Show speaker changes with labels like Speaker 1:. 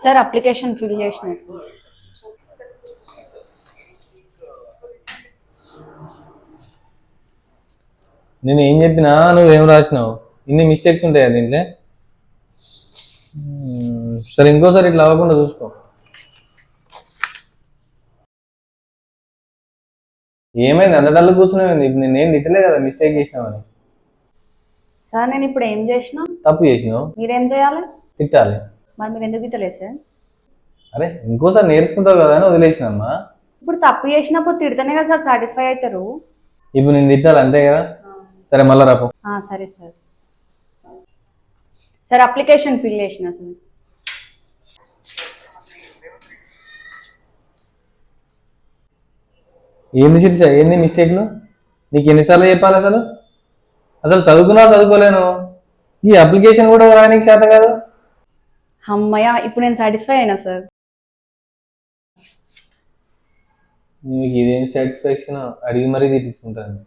Speaker 1: Sir application fill చేసిన. Sir
Speaker 2: నేను ఏం చెప్పినా నువ్వేం రాసినావు? ఇన్ని మిస్టేక్స్ ఉంటాయా దీంట్లో? మ్మ్. సరే ఇంకోసారి ఇట్లా అవ్వకుండా చూసుకో. ఏమైంది? అంత డల్లు కూర్చున్నావు ఇప్పుడు నేనేం తిట్టలే కదా మిస్టేక్ చేసినావని.
Speaker 1: సార్ నేను ఇప్పుడు ఏం చేసిన?
Speaker 2: తప్పు చేసినావు.
Speaker 1: మీరేం చేయాలి?
Speaker 2: తిట్టాలి.
Speaker 1: మరి మీరు ఎందుకు తిట్టలేదు సార్?
Speaker 2: అరే ఇంకోసారి నేర్చుకుంటావు కదా అని వదిలేసినమ్మా.
Speaker 1: ఇప్పుడు తప్పు చేసినప్పుడు తిడితేనే కదా సార్ సాటిస్ఫై అవుతారు.
Speaker 2: ఇప్పుడు నేను తిట్టాలి అంతే కదా? సరే మళ్ళా రాపు.
Speaker 1: ఆ, సరే సార్. సార్ అప్లికేషన్ ఫిల్ చేసిన సార్.
Speaker 2: ఏంది శిరీష ఏంది మిస్టేక్లు? నీకు ఎన్నిసార్లు చెప్పాలి అసలు? అసలు చదువుకున్నా చదువుకోలేను. ఈ అప్లికేషన్ కూడా రాయడానికి చేత కాదు.
Speaker 1: అమ్మయ్య ఇప్పుడు నేను సాటిస్ఫై అయినా సార్
Speaker 2: నీకు ఇదేం సాటిస్ఫాక్షన్ అడిగి మరీ తీర్చుకుంటాను